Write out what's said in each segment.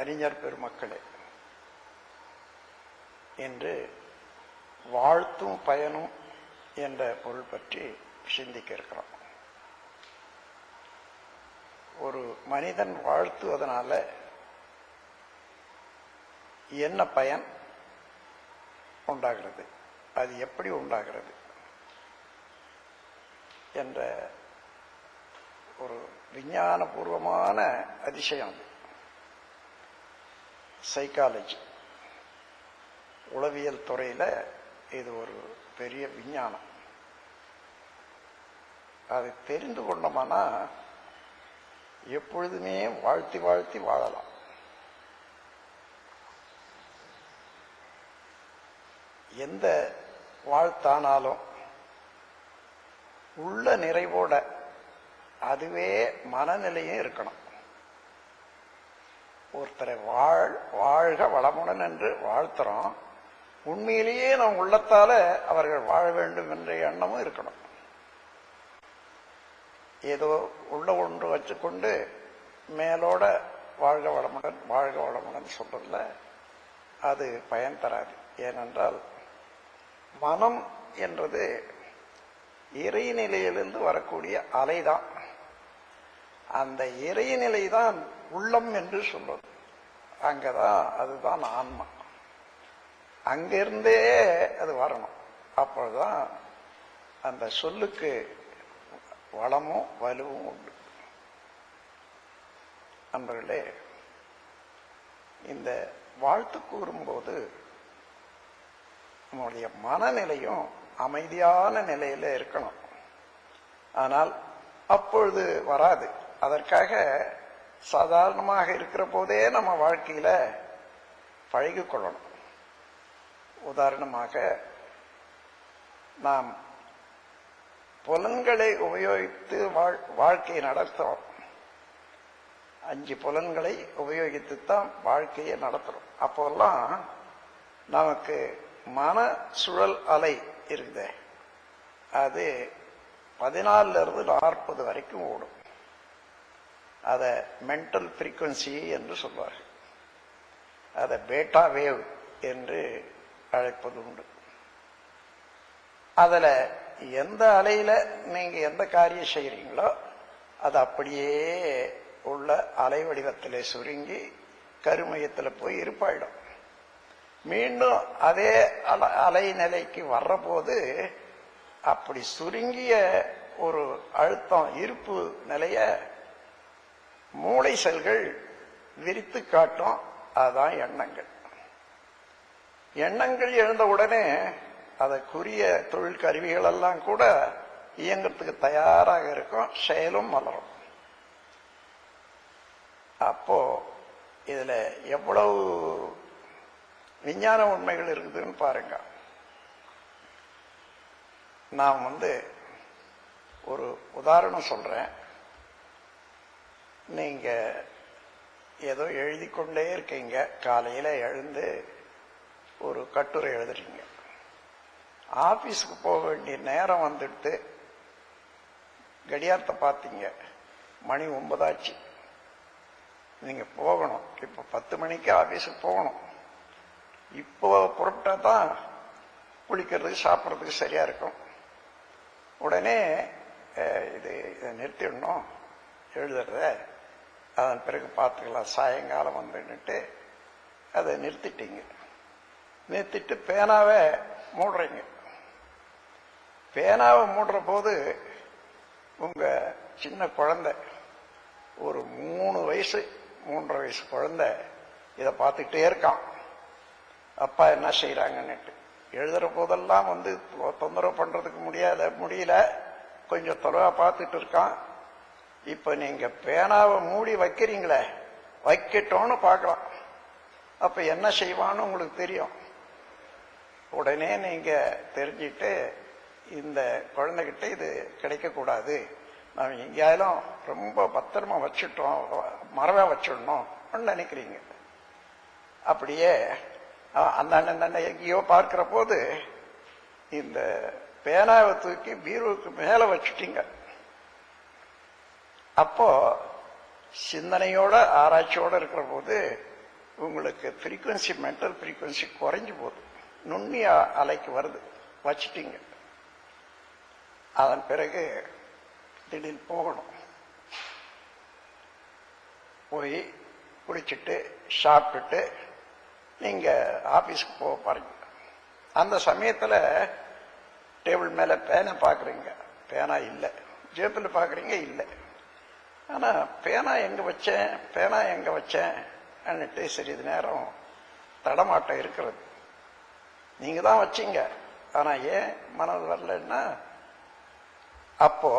அறிஞர் பெருமக்களே என்று வாழ்த்தும் பயனும் என்ற பொருள் பற்றி சிந்திக்க இருக்கிறோம். ஒரு மனிதன் வாழ்த்துவதனால என்ன பயன் உண்டாகிறது? அது எப்படி உண்டாகிறது? என்ற ஒரு விஞ்ஞானபூர்வமான அதிசயம் அது. சைக்காலஜி உளவியல் துறையில் இது ஒரு பெரிய விஞ்ஞானம். அதை தெரிந்து கொண்டோம்னா எப்பொழுதுமே வாழ்த்தி வாழ்த்தி வாழலாம். எந்த வாழ்த்தானாலும் உள்ள நிறைவோட அதுவே மனநிலையும் இருக்கணும். ஒருத்தரை வாழ் வாழ்க வளமுடன் என்று வாழ்த்துறோம். உண்மையிலேயே நம் உள்ளத்தால அவர்கள் வாழ வேண்டும் என்ற எண்ணமும் இருக்கணும். ஏதோ உள்ள ஒன்று வச்சுக்கொண்டு மேலோட வாழ்க வளமுடன் வாழ்க வளமுடன் சொல்றதுல அது பயன் தராது. ஏனென்றால் மனம் என்றது இறைநிலையிலிருந்து வரக்கூடிய அலைதான். அந்த இறைநிலை தான் உள்ளம் என்று சொல்வது அங்கதான் அதுதான் ஆன்மா. அங்கிருந்தே அது வரணும். அப்பொழுதுதான் அந்த சொல்லுக்கு வளமும் வலுவும் உண்டு. நண்பர்களே இந்த வாழ்த்து கூறும்போது நம்முடைய மனநிலையும் அமைதியான நிலையில இருக்கணும். ஆனால் அப்பொழுது வராது. அதற்காக சாதாரணமாக இருக்கிற போதே நம்ம வாழ்க்கையில் பழகிக்கொள்ளணும் உதாரணமாக நாம் புலன்களை உபயோகித்து வாழ்க்கையை நடத்துகிறோம் அஞ்சு புலன்களை உபயோகித்து தான் வாழ்க்கையை நடத்துகிறோம் அப்போல்லாம் நமக்கு மன சுழல் அலை இருக்குது. அது பதினாலிருந்து நாற்பது வரைக்கும் ஓடும். அதை மென்டல் ஃப்ரீக்குவன்சி என்று சொல்வார்கள் அதை பேட்டா வேவ் என்று அழைப்பது உண்டு அதில் எந்த அலையில் நீங்கள் எந்த காரியம் செய்கிறீங்களோ அது அப்படியே உள்ள அலை வடிவத்தில் சுருங்கி கருமையத்தில் போய் இருப்பாயிடும். மீண்டும் அதே அல அலை நிலைக்கு வர்றபோது அப்படி சுருங்கிய ஒரு அழுத்தம் இருப்பு நிலையை மூளை செல்கள் விரித்து காட்டும் அதுதான் எண்ணங்கள். எண்ணங்கள் எழுந்த உடனே அதற்குரிய தொழில் கருவிகள் எல்லாம் கூட இயங்கிறதுக்கு தயாராக இருக்கும். செயலும் மலரும். அப்போ இதுல எவ்வளவு விஞ்ஞான உண்மைகள் இருக்குதுன்னு பாருங்க. நான் வந்து ஒரு உதாரணம் சொல்றேன். நீங்க ஏதோ எழுதி கொண்டே இருக்கீங்க. காலையில எழுந்து ஒரு கட்டுரை எழுதுறீங்க. ஆபீஸ்க்கு போக வேண்டிய நேரம் வந்துட்டு கடியாரத்தை பார்த்தீங்க. மணி ஒன்பதாச்சு. நீங்க போகணும். இப்ப பத்து மணிக்கு ஆபீஸுக்கு போகணும். இப்போ புறப்பட்டா தான் குளிக்கிறதுக்கு சாப்பிட்றதுக்கு சரியா இருக்கும். உடனே இது இதை நிறுத்திடணும். எழுதுறத அதன் பிறகு பார்த்துக்கலாம். சாயங்காலம் வந்துன்னுட்டு அதை நிறுத்திட்டீங்க. நிறுத்திட்டு பேனாவை மூடுறீங்க. பேனாவை மூடுற போது உங்க சின்ன குழந்தை ஒரு மூணு வயசு மூன்றரை வயசு குழந்தை இதை பார்த்துக்கிட்டே இருக்கான். அப்பா என்ன செய்யறாங்கன்னுட்டு எழுதுற போதெல்லாம் வந்து தொந்தரவு பண்றதுக்கு முடியாத முடியல. கொஞ்சம் தொலைவா பார்த்துட்டு இருக்கான். இப்ப நீங்க பேனாவை மூடி வைக்கிறீங்களே வைக்கட்டோன்னு பார்க்கலாம். அப்ப என்ன செய்வான்னு உங்களுக்கு தெரியும். உடனே நீங்க தெரிஞ்சிட்டு இந்த குழந்தைகிட்ட இது கிடைக்கக்கூடாது. நாம் எங்கேயாலும் ரொம்ப பத்திரமா வச்சுட்டோம் மரவா வச்சிடணும் நினைக்கிறீங்க. அப்படியே அந்த அண்ணன் எங்கேயோ பார்க்கிற போது இந்த பேனாவை தூக்கி பீரோவுக்கு மேலே வச்சுட்டீங்க. அப்போ சிந்தனையோட ஆராய்ச்சியோட இருக்கிற போது உங்களுக்கு ஃப்ரீக்குவன்சி மென்டல் ஃப்ரீக்குவன்சி குறைஞ்சி போகுது. நுண்ணிய அலைக்கு வருது. வச்சுட்டீங்க. அதன் பிறகு திடீர்னு போகணும். போய் குடிச்சிட்டு சாப்பிட்டுட்டு நீங்கள் ஆஃபீஸ்க்கு போக பாருங்க. அந்த சமயத்தில் டேபிள் மேலே பேனை பார்க்குறீங்க பேனா இல்லை. ஜேப்பில் பார்க்குறீங்க இல்லை. ஆனா பேனா எங்க வச்சேன்? பேனா எங்க வச்சேன்? அன்னுட்டு சிறிது நேரம் தடமாட்டம் இருக்கிறது. நீங்க தான் வச்சீங்க. ஆனா ஏன் மனது வரலன்னா அப்போ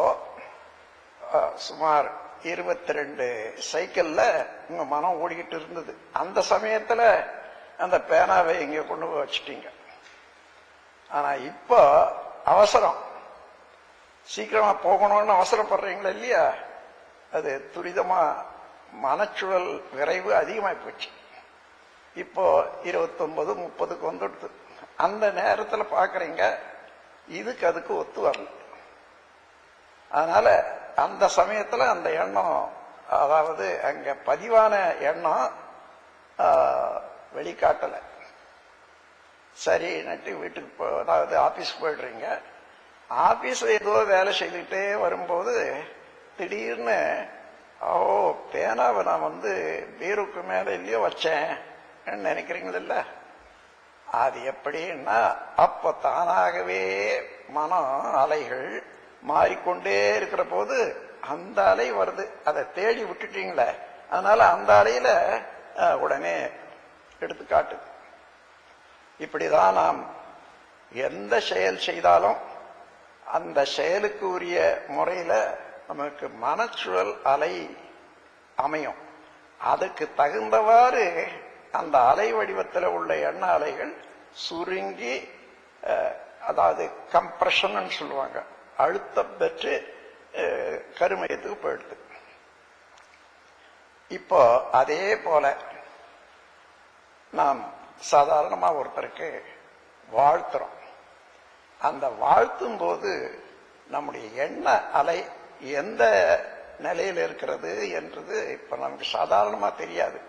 சுமார் இருபத்தி ரெண்டு சைக்கிளில் உங்கள் மனம் ஓடிக்கிட்டு இருந்தது. அந்த சமயத்தில் அந்த பேனாவை இங்கே கொண்டு போய் வச்சுட்டீங்க. ஆனால் இப்போ அவசரம். சீக்கிரமாக போகணும்னு அவசரப்படுறீங்களா இல்லையா? அது துரிதமாக மனச்சுழல் விரைவு அதிகமாகி போச்சு. இப்போ இருபத்தொன்பது முப்பதுக்கு வந்துடுது. அந்த நேரத்தில் பார்க்குறீங்க இதுக்கு அதுக்கு ஒத்து வரல. அதனால அந்த சமயத்தில் அந்த எண்ணம் அதாவது அங்கே பதிவான எண்ணம் வெளிக்காட்டலை. சரி நட்டு வீட்டுக்கு போ அதாவது ஆஃபீஸ் போயிடுறீங்க. ஆஃபீஸில் ஏதோ வேலை செய்துக்கிட்டே வரும்போது திடீர்னு ஓ பேனாவை நான் வந்து பீருக்கு மேலே இல்லையோ வச்சேன் நினைக்கிறீங்களா? அது எப்படின்னா அப்ப தானாகவே மனம் அலைகள் மாறிக்கொண்டே இருக்கிற போது அந்த அலை வருது. அதை தேடி விட்டுட்டீங்களே? அதனால அந்த அலையில உடனே எடுத்து இப்படிதான் நாம் எந்த செயல் செய்தாலும் அந்த செயலுக்கு உரிய முறையில நமக்கு மனச்சுழல் அலை அமையும். அதுக்கு தகுந்தவாறு அந்த அலை வடிவத்தில் உள்ள எண்ண அலைகள் சுருங்கி அதாவது கம்ப்ரெஷன் சொல்லுவாங்க. அழுத்தம் பெற்று அஹ், கருமையத்துக்கு போயிடுது. இப்போ அதே போல நாம் சாதாரணமா ஒருத்தருக்கு வாழ்த்துறோம். அந்த வாழ்த்தும் போது நம்முடைய எண்ண அலை எந்த நிலையில் இருக்கிறது என்றது இப்ப நமக்கு சாதாரணமா தெரியாது.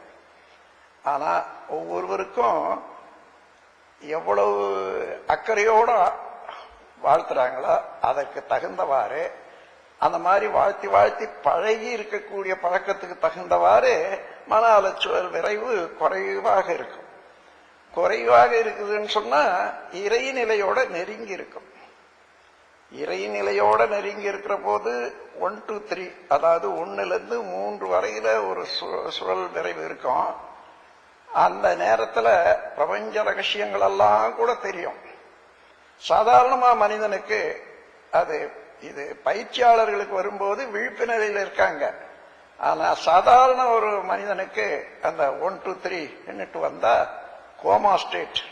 ஆனா ஒவ்வொருவருக்கும் எவ்வளவு அக்கறையோட வாழ்த்துறாங்களோ அதற்கு தகுந்தவாறு அந்த மாதிரி வாழ்த்தி வாழ்த்தி பழகி இருக்கக்கூடிய பழக்கத்துக்கு தகுந்தவாறு மன அலச்சுவல் விரைவு குறைவாக இருக்கும். குறைவாக இருக்குதுன்னு சொன்னா இறைநிலையோட நெருங்கி இருக்கும். இறைநிலையோட நெருங்கி இருக்கிற போது ஒன் டூ த்ரீ அதாவது ஒன்னுலேருந்து மூன்று வரையில ஒரு சு- சுழல் விரைவு இருக்கும். அந்த நேரத்துல பிரபஞ்ச ரகசியங்கள் எல்லாம் கூட தெரியும். சாதாரணமா மனிதனுக்கு அது இது பயிற்சியாளர்களுக்கு வரும்போது விழிப்பு நிலையில் இருக்காங்க. ஆனா சாதாரண ஒரு மனிதனுக்கு அந்த ஒன் டூ த்ரீ என்னட்டு வந்தா கோமா ஸ்டேட்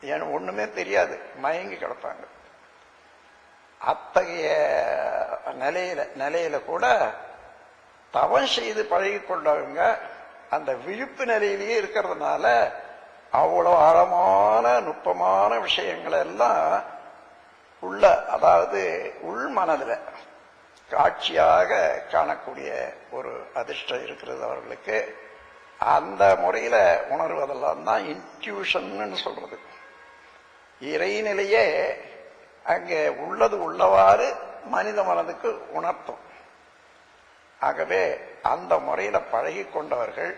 எனக்கு ஒண்ணுமே தெரியாது. மயங்கி கிடப்பாங்க. அத்தகைய நிலையில நிலையில கூட தவம் செய்து பழகி கொண்டவங்க அந்த விழிப்பு நிலையிலேயே இருக்கிறதுனால அவ்வளோ ஆழமான நுட்பமான விஷயங்களை எல்லாம் உள்ள அதாவது உள் மனதில் காட்சியாக காணக்கூடிய ஒரு அதிர்ஷ்டம் இருக்கிறது அவர்களுக்கு. அந்த முறையில் உணர்வதெல்லாம் தான் இன்ட்யூஷன் சொல்றது. இறைநிலையே அங்கே உள்ளது உள்ளவாறு மனித மனதுக்கு உணர்த்தும். ஆகவே அந்த முறையில பழகி கொண்டவர்கள்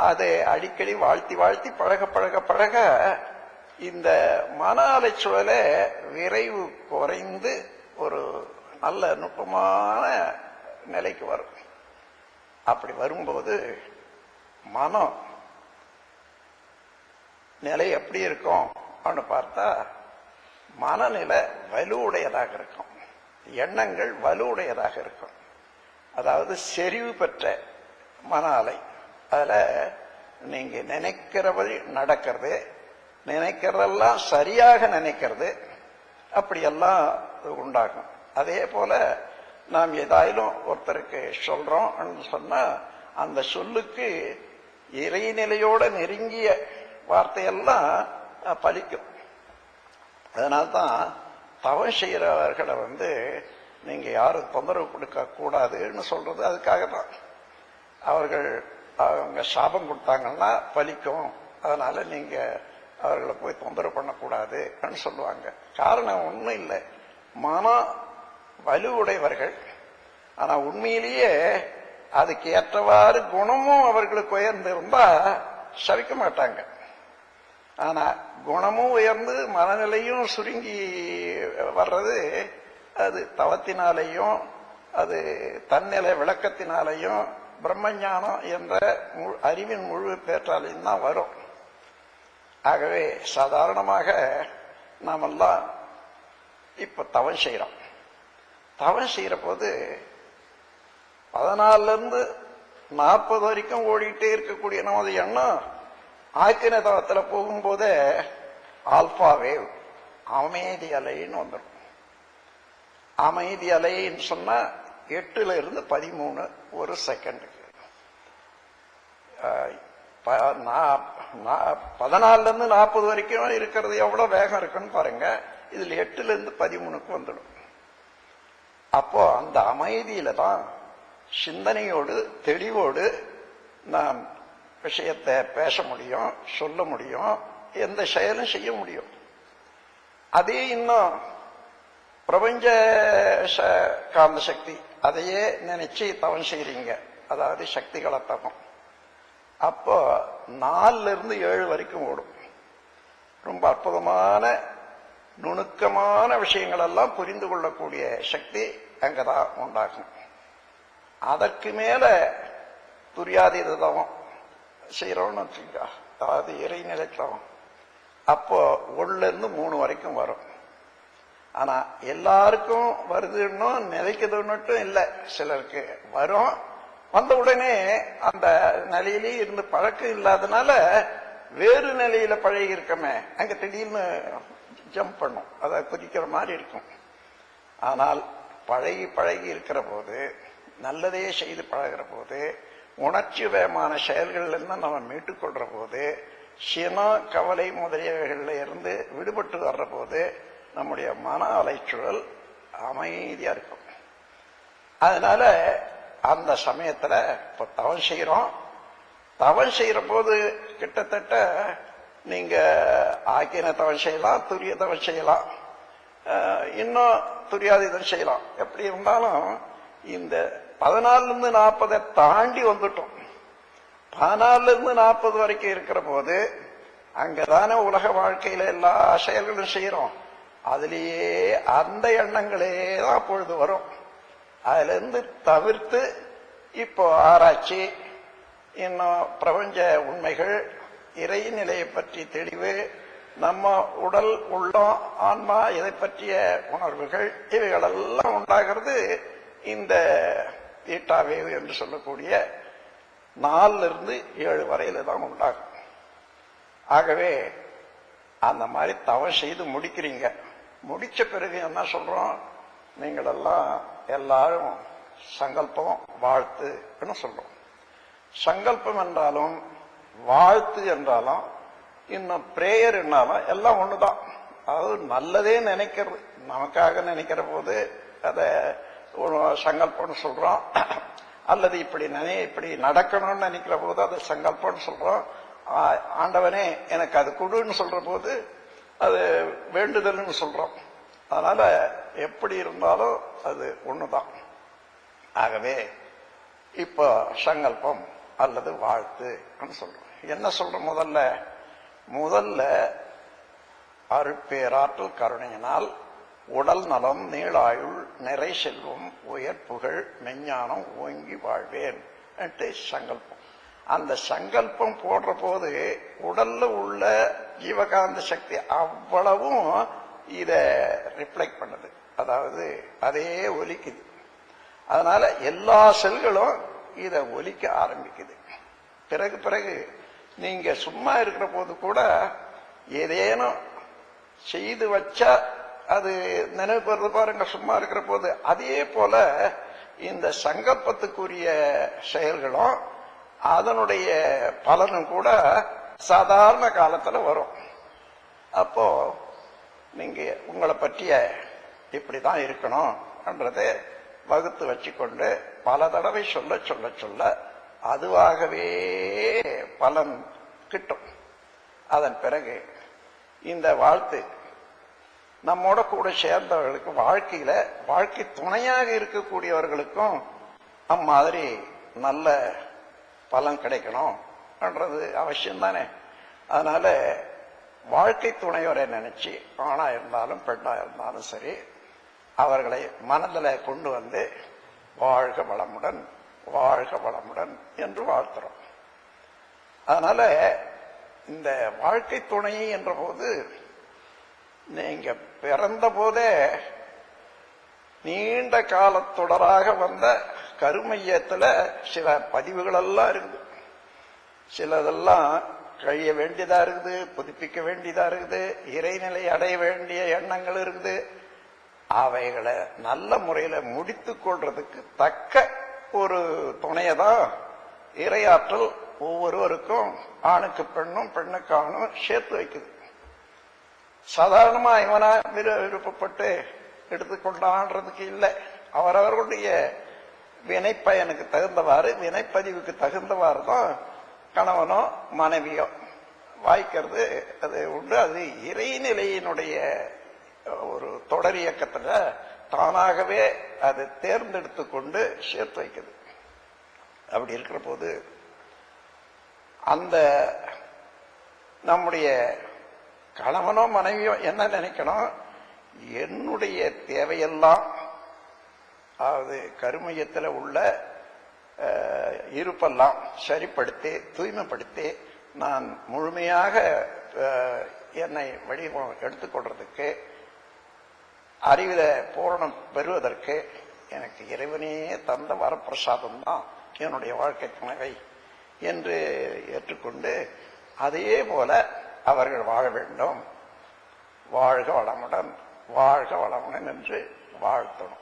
அதை அடிக்கடி வாழ்த்தி வாழ்த்தி பழக பழக பழக இந்த மன அலைச்சூழல விரைவு குறைந்து ஒரு நல்ல நுட்பமான நிலைக்கு வரும். அப்படி வரும்போது மனம் நிலை எப்படி இருக்கும் அப்படின்னு பார்த்தா மனநிலை வலுவுடையதாக இருக்கும். எண்ணங்கள் வலுவுடையதாக இருக்கும். அதாவது செறிவு பெற்ற மன அலை அதுல நீங்க நினைக்கிறபடி நடக்கிறது நினைக்கிறதெல்லாம் சரியாக நினைக்கிறது அப்படியெல்லாம் உண்டாகும். அதே போல நாம் ஏதாயிலும் ஒருத்தருக்கு சொல்றோம் சொன்னா அந்த சொல்லுக்கு இறைநிலையோட நெருங்கிய வார்த்தையெல்லாம் பலிக்கும். அதனால தான் தவம் செய்கிறவர்களை வந்து நீங்கள் யாரும் தொந்தரவு கொடுக்க கூடாதுன்னு சொல்றது அதுக்காக தான் அவர்கள் அவங்க சாபம் கொடுத்தாங்கன்னா பலிக்கும். அதனால நீங்கள் அவர்களை போய் தொந்தரவு பண்ணக்கூடாதுன்னு சொல்லுவாங்க. காரணம் ஒன்றும் இல்லை. மன வலுவுடையவர்கள். ஆனால் உண்மையிலேயே அதுக்கு ஏற்றவாறு குணமும் அவர்களுக்கு உயர்ந்திருந்தா சவிக்க மாட்டாங்க. ஆனா குணமும் உயர்ந்து மனநிலையும் சுருங்கி வர்றது அது தவத்தினாலேயும் அது தன்னிலை விளக்கத்தினாலேயும் பிரம்மஞானம் என்ற மு- அறிவின் முழு பேற்றாலையும் தான் வரும். ஆகவே சாதாரணமாக நாமெல்லாம் இப்ப தவம் செய்யறோம் தவம் செய்யற போது நாற்பது வரைக்கும் ஓடிட்டே இருக்கக்கூடிய நமது எண்ணம் ஆக்கின தவத்துல போகும்போதே ஆல்பா அமைதி அலைன்னு வந்துடும் அமைதி அலைன்னு சொன்னா எட்டுல இருந்து பதிமூணு ஒரு செகண்டுக்கு ப- நா- பதினாலுல இருந்து நாற்பது வரைக்கும் இருக்கிறது எவ்வளவு வேகம் இருக்குன்னு பாருங்க. இதுல எட்டுல இருந்து பதிமூணுக்கு வந்துடும். அப்போ அந்த அமைதியில தான் சிந்தனையோடு தெளிவோடு நாம் விஷயத்தை பேச முடியும் சொல்ல முடியும் எந்த செயலும் செய்ய முடியும். அதே இன்னும் பிரபஞ்ச ச- காந்த சக்தி அதையே நினைச்சு தவம் செய்யறீங்க அதாவது சக்திகளை தவம். அப்போ நாலுல இருந்து ஏழு வரைக்கும் ஓடும். ரொம்ப அற்புதமான நுணுக்கமான விஷயங்கள் எல்லாம் புரிந்து கொள்ளக்கூடிய சக்தி அங்கதான் உண்டாகும். அதற்கு மேல துரியாதீத தவம். செய்யறோம்னு வச்சுக்க அதாவது இறைநிலை நிலைக்கலாம். அப்போ ஒண்ணுல மூணு வரைக்கும் வரும். ஆனா எல்லாருக்கும் வருதுன்னும் நிலைக்குதுன்னுட்டும் இல்லை. சிலருக்கு வரும். வந்த உடனே அந்த நிலையிலே இருந்து பழக்கம் இல்லாதனால வேறு நிலையில பழகி இருக்கமே அங்க திடீர்னு ஜம்ப் பண்ணும். அதை குதிக்கிற மாதிரி இருக்கும். ஆனால் பழகி பழகி இருக்கிற போது நல்லதே செய்து பழகிற போது உணர்ச்சி வேகமான செயல்கள்லேருந்து நம்ம மீட்டுக்கொள்கிற போது சினம் கவலை முதலியவைகளில் இருந்து விடுபட்டு வர்ற போது நம்முடைய மன அலைச்சூழல் அமைதியாக இருக்கும். அதனால அந்த சமயத்தில் இப்போ தவம் செய்கிறோம் தவம் செய்கிற போது கிட்டத்தட்ட நீங்கள் ஆக்கின தவம் செய்யலாம் துரிய தவம் செய்யலாம். இன்னும் இன்னும் துரியாதீதம் செய்யலாம். எப்படி இருந்தாலும் இந்த பதினாலுல இருந்து நாற்பதை தாண்டி வந்துட்டோம். பதினாலுல இருந்து நாற்பது வரைக்கும் இருக்கிற போது அங்கதானே உலக வாழ்க்கையில எல்லா செயல்களும் செய்யறோம் அதுலேயே அந்த எண்ணங்களே தான் அப்பொழுது வரும். அதுல இருந்து தவிர்த்து இப்போ ஆராய்ச்சி இன்னும் பிரபஞ்ச உண்மைகள் இறைநிலையை பற்றி தெளிவு நம்ம உடல் உள்ளம் ஆன்மா இதை பற்றிய உணர்வுகள் இவைகளெல்லாம் உண்டாகிறது இந்த ஈட்டாவேவு என்று சொல்லக்கூடிய நாலுல இருந்து ஏழு வரையில தான் உண்டாகும். ஆகவே அந்த மாதிரி தவம் செய்து முடிக்கிறீங்க. முடிச்ச பிறகு என்ன சொல்றோம்? நீங்களெல்லாம் எல்லாரும் சங்கல்பம் வாழ்த்துன்னு சொல்றோம். சங்கல்பம் என்றாலும் வாழ்த்து என்றாலும் இன்னும் பிரேயர் என்னாலும் எல்லாம் ஒண்ணுதான். அதாவது நல்லதே நினைக்கிறது. நமக்காக நினைக்கிற போது அதை சங்கல்பம்னு சொல்றோம். அல்லது இப்படி நினை இப்படி நடக்கணும்னு நினைக்கிற போது அது சங்கல்பம்னு சொல்றோம். ஆண்டவனே எனக்கு அது கொடுன்னு சொல்ற போது அது வேண்டுதல்னு சொல்றோம். அதனால எப்படி இருந்தாலும் அது ஒண்ணுதான். ஆகவே இப்போ சங்கல்பம் அல்லது வாழ்த்து சொல்றோம். என்ன சொல்றோம் முதல்ல? முதல்ல அருட்பேராற்றல் கருணையினால் உடல் நலம் நீளாயுள் நிறை செல்வம் உயர் புகழ் மெஞ்ஞானம் ஓங்கி வாழ்வேன். சங்கல்பம். அந்த சங்கல்பம் போடுற போது உடல்ல உள்ள ஜீவகாந்த சக்தி அவ்வளவும் இத ரிஃப்ளெக்ட் பண்ணுது. அதாவது அதே ஒலிக்குது. அதனால எல்லா செல்களும் இத ஒலிக்க ஆரம்பிக்குது. பிறகு பிறகு நீங்க சும்மா இருக்கிற போது கூட ஏதேனும் செய்து வச்சா அது நினைவு வருது பாருங்க சும்மா இருக்கிற போது அதே போல இந்த சங்கல்பத்துக்குரிய செயல்களும் அதனுடைய பலனும் கூட சாதாரண காலத்துல வரும். அப்போ நீங்க உங்களை பற்றிய இப்படிதான் இருக்கணும்ன்றதை வகுத்து வச்சுக்கொண்டு பல தடவை சொல்ல சொல்ல சொல்ல அதுவாகவே பலன் கிட்டும். அதன் பிறகு இந்த வாழ்த்து நம்மோட கூட சேர்ந்தவர்களுக்கு வாழ்க்கையில வாழ்க்கை துணையாக இருக்கக்கூடியவர்களுக்கும் அம்மாதிரி நல்ல பலன் கிடைக்கணும் என்றது அவசியம் தானே அதனால வாழ்க்கை துணையோரை நினைச்சு ஆணா இருந்தாலும் பெண்ணா இருந்தாலும் சரி அவர்களை மனதில் கொண்டு வந்து வாழ்க வளமுடன் வாழ்க வளமுடன் என்று வாழ்த்துறோம். அதனால இந்த வாழ்க்கை துணை என்ற போது நீங்க பிறந்த போதே நீண்ட காலத்தொடராக வந்த கருமையத்துல சில பதிவுகள் எல்லாம் இருக்குது சிலதெல்லாம் கழிய வேண்டியதா இருக்குது புதுப்பிக்க வேண்டியதா இருக்குது இறைநிலை அடைய வேண்டிய எண்ணங்கள் இருக்குது. அவைகளை நல்ல முறையில முடித்து கொள்றதுக்கு தக்க ஒரு துணையை தான் இறையாற்றல் ஒவ்வொருவருக்கும் ஆணுக்கு பெண்ணும் பெண்ணுக்கு ஆணும் சேர்த்து வைக்குது. சாதாரணமா இவனா விரு- விருப்பப்பட்டு எடுத்துக்கொண்டான்றதுக்கு இல்லை. அவரவர்களுடைய வினைப்பயனுக்கு தகுந்தவாறு வினைப்பதிவுக்கு தகுந்தவாறு தான் கணவனோ மனைவியோ வாய்க்கிறது. அது உண்டு. அது இறைநிலையினுடைய ஒரு தொடர் இயக்கத்துல தானாகவே அது தேர்ந்தெடுத்து கொண்டு சேர்த்து வைக்குது. அப்படி இருக்கிற போது அந்த நம்முடைய கணவனோ மனைவியோ என்ன நினைக்கணும்? என்னுடைய தேவையெல்லாம் அதாவது கருமையத்தில் உள்ள இருப்பெல்லாம் சரிப்படுத்தி தூய்மைப்படுத்தி நான் முழுமையாக என்னை வடிவம் எடுத்துக்கொள்றதுக்கு அறிவில பூரணம் பெறுவதற்கு எனக்கு இறைவனே தந்த வரப்பிரசாதம் தான் என்னுடைய வாழ்க்கை துணைவை என்று ஏற்றுக்கொண்டு அதே போல அவர்கள் வாழ வேண்டும். வாழ்க வளமுடன் வாழ்க வளமுடன் என்று வாழ்த்தணும்.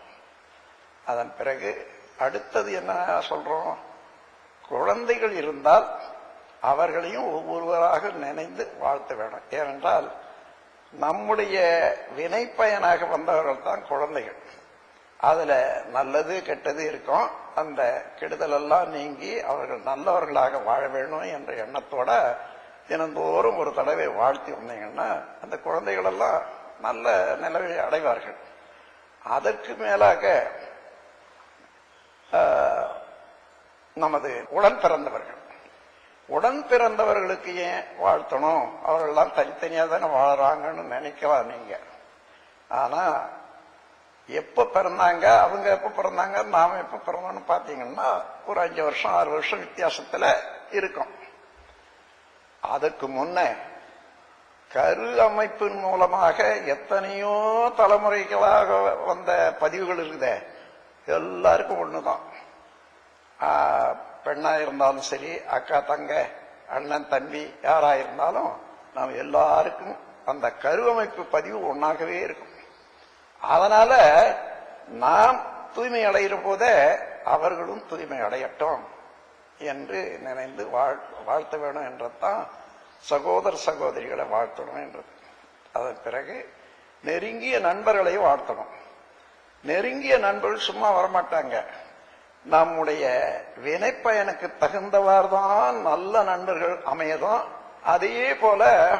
அதன் பிறகு அடுத்தது என்ன சொல்றோம்? குழந்தைகள் இருந்தால் அவர்களையும் ஒவ்வொருவராக நினைந்து வாழ்த்த வேணும் ஏனென்றால் நம்முடைய வினைப்பயனாக வந்தவர்கள் தான் குழந்தைகள். அதுல நல்லது கெட்டது இருக்கும். அந்த கெடுதல் எல்லாம் நீங்கி அவர்கள் நல்லவர்களாக வாழ வேணும் என்ற எண்ணத்தோட தினந்தோறும் ஒரு தடவை வாழ்த்தி வந்தீங்கன்னா அந்த குழந்தைகள் எல்லாம் நல்ல நிலவை அடைவார்கள். அதற்கு மேலாக ஆஹ், நமது உடன் பிறந்தவர்கள். உடன் பிறந்தவர்களுக்கு ஏன் வாழ்த்தணும்? அவர்கள்லாம் தனித்தனியாக தானே வாழறாங்கன்னு நினைக்கலாம் நீங்க? ஆனா எப்ப பிறந்தாங்க? அவங்க எப்ப பிறந்தாங்க? நாம எப்ப பிறந்தோம்னு பாத்தீங்கன்னா ஒரு அஞ்சு வருஷம் ஆறு வருஷம் வித்தியாசத்துல இருக்கும். அதற்கு முன்ன கரு அமைப்பின் மூலமாக எத்தனையோ தலைமுறைகளாக வந்த பதிவுகள் இருக்குதே. எல்லாருக்கும் ஒண்ணுதான். தான் பெண்ணா இருந்தாலும் சரி அக்கா தங்க அண்ணன் தம்பி யாரா இருந்தாலும் நாம் எல்லாருக்கும் அந்த கருவமைப்பு பதிவு ஒன்றாகவே இருக்கும். அதனால நாம் தூய்மை அடைகிற போதே அவர்களும் தூய்மை அடையட்டும். என்று நினைந்து வாழ்- வாழ்த்த வேணும் என்றதான் சகோதர சகோதரிகளை வாழ்த்தணும் என்றது. அதன் பிறகு நெருங்கிய நண்பர்களை வாழ்த்தணும். நெருங்கிய நண்பர்கள் சும்மா வரமாட்டாங்க. நம்முடைய வினைப்பயனுக்கு தகுந்தவாறு தான் நல்ல நண்பர்கள் அமையதும் அதே போல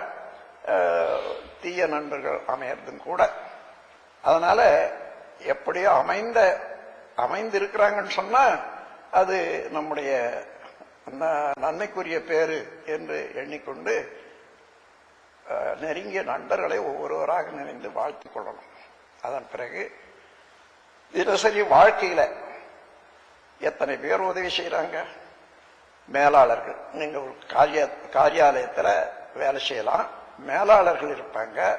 தீய நண்பர்கள் அமையறதும் கூட. அதனால எப்படியோ அமைந்த அமைந்திருக்கிறாங்கன்னு சொன்னா அது நம்முடைய ந- நன்மைக்குரிய பேரு என்று எண்ணிக்கொண்டு நெருங்கிய நண்பர்களை ஒவ்வொருவராக நினைந்து வாழ்த்திக் கொள்ளணும். அதன் பிறகு தினசரி வாழ்க்கையில எத்தனை பேர் உதவி செய்யறாங்க மேலாளர்கள். நீங்க ஒரு காரிய காரியாலயத்துல வேலை செய்யலாம். மேலாளர்கள் இருப்பாங்க.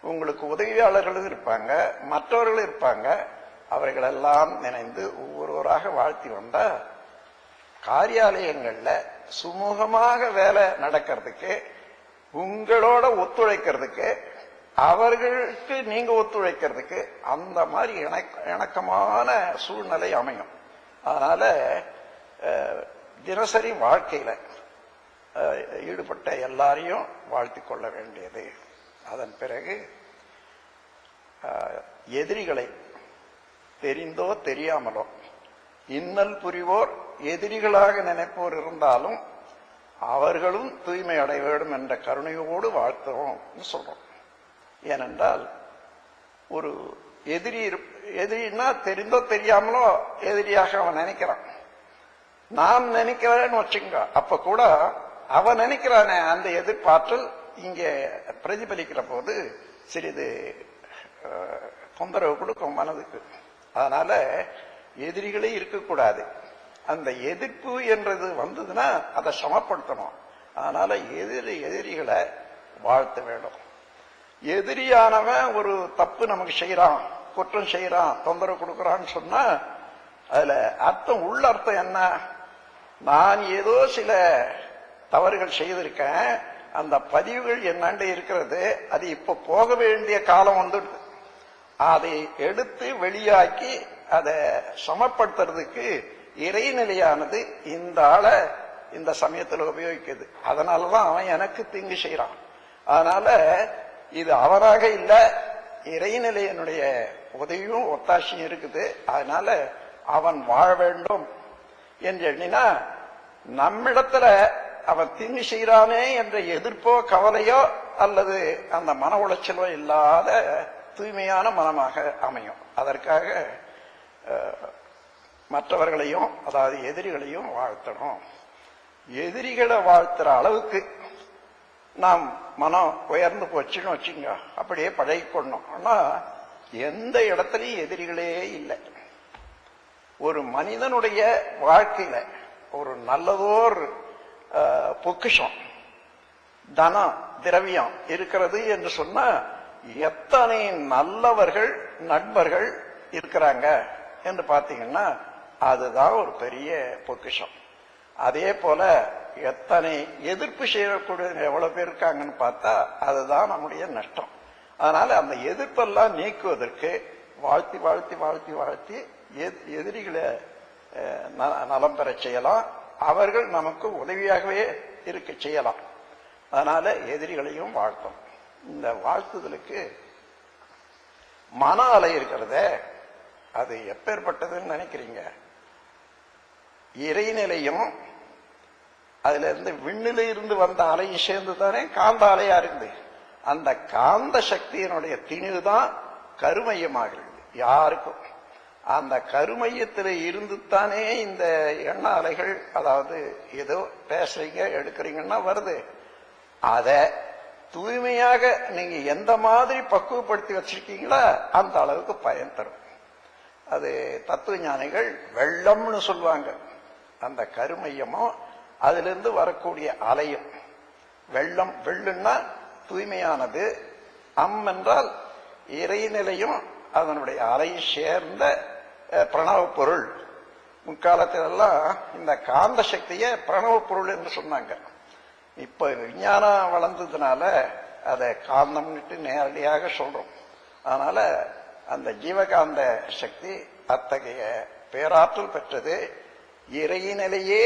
உங்களுக்கு உதவியாளர்களும் இருப்பாங்க. மற்றவர்களும் இருப்பாங்க. அவர்களெல்லாம் நினைந்து ஒவ்வொருவராக வாழ்த்தி வந்தா காரியாலயங்கள்ல சுமூகமாக வேலை நடக்கிறதுக்கு உங்களோட ஒத்துழைக்கிறதுக்கு அவர்களுக்கு நீங்க ஒத்துழைக்கிறதுக்கு அந்த மாதிரி இணக்கமான சூழ்நிலை அமையும். அதனால தினசரி வாழ்க்கையில ஈடுபட்ட எல்லாரையும் வாழ்த்தி கொள்ள வேண்டியது. அதன் பிறகு எதிரிகளை தெரிந்தோ தெரியாமலோ. இன்னல் புரிவோர் எதிரிகளாக நினைப்போர் இருந்தாலும் அவர்களும் தூய்மை அடைய வேண்டும் என்ற கருணையோடு வாழ்த்துவோம்னு சொல்றோம். ஏனென்றால் ஒரு எதிரி இருப்- எதிரின்னா தெரிந்தோ தெரியாமலோ எதிரியாக அவன் நினைக்கிறான். நான் நினைக்கிறேன்னு வச்சுங்க அப்ப கூட அவன் நினைக்கிறானே அந்த எதிர்பார்த்தல் இங்கே பிரதிபலிக்கிற போது சிறிது தொந்தரவு கொடுக்கும் மனதுக்கு. அதனால எதிரிகளே இருக்கக்கூடாது. அந்த எதிர்ப்பு என்றது வந்ததுன்னா அதை சமப்படுத்தணும். அதனால எதிரி எதிரிகளை வாழ்த்த வேண்டும். எதிரியானவன் ஒரு தப்பு நமக்கு செய்யறான் குற்றம் செய்யறான் தொந்தரவு கொடுக்கறான்னு சொன்னா அதுல அர்த்தம் உள்ள அர்த்தம் என்ன? நான் ஏதோ சில தவறுகள் செய்திருக்கேன் அந்த பதிவுகள் என்னண்டு இருக்கிறது அது இப்ப போக வேண்டிய காலம் வந்துடுது. அதை எடுத்து வெளியாக்கி அதை சமப்படுத்துறதுக்கு இறைநிலையானது இந்த ஆளை இந்த சமயத்தில் உபயோகிக்குது அதனாலதான் அவன் எனக்கு தீங்கு செய்யறான் அதனால இது அவராக இல்ல இறைநிலையனுடைய உதவியும் ஒத்தாசையும் இருக்குது. அதனால அவன் வாழ வேண்டும் என்று எண்ணினா நம்மிடத்துல அவன் தீங்கு செய்கிறானே என்ற எதிர்ப்போ கவலையோ அல்லது அந்த மன உளைச்சலோ இல்லாத தூய்மையான மனமாக அமையும். அதற்காக மற்றவர்களையும் அதாவது எதிரிகளையும் வாழ்த்தணும். எதிரிகளை வாழ்த்துற அளவுக்கு நாம் மனம் உயர்ந்து போச்சுன்னு வச்சுங்க அப்படியே பழகிக்கொள்ளணும் ஆனா எந்த இடத்துலையும் எதிரிகளே இல்லை. ஒரு மனிதனுடைய வாழ்க்கையில ஒரு நல்லதோர் பொக்கிஷம் தனம் திரவியம் இருக்கிறது என்று சொன்னா எத்தனை நல்லவர்கள் நண்பர்கள் இருக்கிறாங்க என்று பார்த்தீங்கன்னா அதுதான் ஒரு பெரிய பொக்கிஷம். அதே போல எத்தனை எதிர்ப்பு செய்யக்கூடிய எவ்வளவு பேர் இருக்காங்கன்னு பார்த்தா அதுதான் நம்முடைய நஷ்டம். அதனால அந்த எதிர்ப்பெல்லாம் நீக்குவதற்கு வாழ்த்தி வாழ்த்தி வாழ்த்தி வாழ்த்தி எதிரிகளை ந- நலம் பெற செய்யலாம். அவர்கள் நமக்கு உதவியாகவே இருக்க செய்யலாம். அதனால எதிரிகளையும் வாழ்த்தோம் இந்த வாழ்த்துதலுக்கு மன அலை இருக்கிறதே அது எப்பேற்பட்டதுன்னு நினைக்கிறீங்க? இறைநிலையும் அதுல இருந்து விண்ணில இருந்து வந்த அலையும் சேர்ந்து தானே காந்த அலையா இருக்குது? அந்த காந்த சக்தியினுடைய திணிவு தான் கருமையமாகிறது யாருக்கும். அந்த கருமையத்தில் இருந்து தானே இந்த எண்ண அலைகள் அதாவது ஏதோ பேசுறீங்க எடுக்கிறீங்கன்னா வருது. அதை தூய்மையாக நீங்க எந்த மாதிரி பக்குவப்படுத்தி வச்சிருக்கீங்களோ அந்த அளவுக்கு பயன் தரும். அது தத்துவ ஞானிகள் வெள்ளம்னு சொல்லுவாங்க. அந்த கருமையமும் அதிலிருந்து வரக்கூடிய அலையும். வெள்ளம் வெள்ளுன்னா தூய்மையானது. அம் என்றால் இறைநிலையும் அதனுடைய அலை சேர்ந்த பிரணவ பொருள். முற்காலத்திலெல்லாம் இந்த காந்த சக்தியை பிரணவ பொருள் என்று சொன்னாங்க. இப்ப விஞ்ஞானம் வளர்ந்ததுனால அதை காந்தம்னுட்டு நேரடியாக சொல்றோம். அதனால அந்த ஜீவகாந்த சக்தி அத்தகைய பேராற்றல் பெற்றது இறையினிலேயே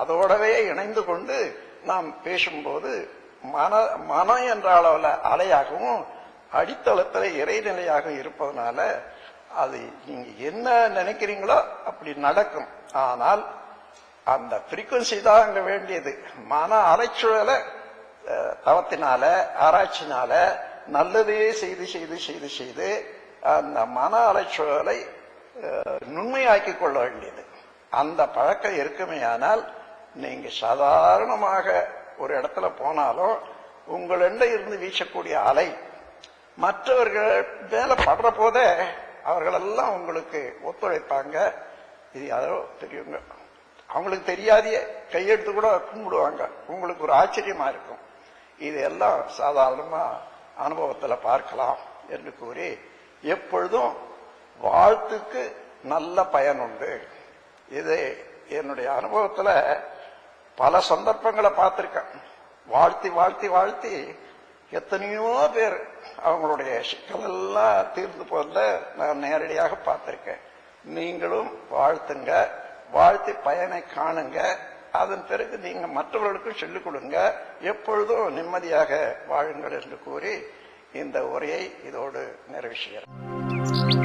அதோடவே இணைந்து கொண்டு நாம் பேசும்போது மன மனம் என்ற அளவில் அலையாகவும் அடித்தளத்தில் இறைநிலையாக இருப்பதனால அது நீங்க என்ன நினைக்கிறீங்களோ அப்படி நடக்கும். ஆனால் அந்த frequency தான் அங்க வேண்டியது. மன அலைச்சூழலை தவத்தினால ஆராய்ச்சினால நல்லதே செய்து செய்து செய்து செய்து அந்த மன அலைச்சூழலை நுண்மையாக்கி கொள்ள வேண்டியது. அந்த பழக்கம் இருக்குமையானால் நீங்க சாதாரணமாக ஒரு இடத்துல போனாலும் உங்களிட இருந்து வீசக்கூடிய அலை மற்றவர்கள் மேல படுற போதே அவர்களெல்லாம் உங்களுக்கு ஒத்துழைப்பாங்க. இது யாரோ தெரியுங்க. அவங்களுக்கு தெரியாதையே கையெடுத்து கூட கும்பிடுவாங்க. உங்களுக்கு ஒரு ஆச்சரியமா இருக்கும். இது எல்லாம் சாதாரணமா அனுபவத்தில் பார்க்கலாம் என்று கூறி எப்பொழுதும் வாழ்த்துக்கு நல்ல பயன் உண்டு. இது என்னுடைய அனுபவத்தில் பல சந்தர்ப்பங்களை பார்த்துருக்கேன். வாழ்த்தி வாழ்த்தி வாழ்த்தி எத்தனையோ பேர் அவங்களுடைய சிக்கலெல்லாம் தீர்ந்து போகிறத நான் நேரடியாக பார்த்துருக்கேன். நீங்களும் வாழ்த்துங்க. வாழ்த்தி பயனை காணுங்க. அதன் பிறகு நீங்க மற்றவர்களுக்கும் சொல்லிக் கொடுங்க. எப்பொழுதும் நிம்மதியாக வாழுங்கள் என்று கூறி இந்த உரையை இதோடு நிறைவு செய்கிறேன்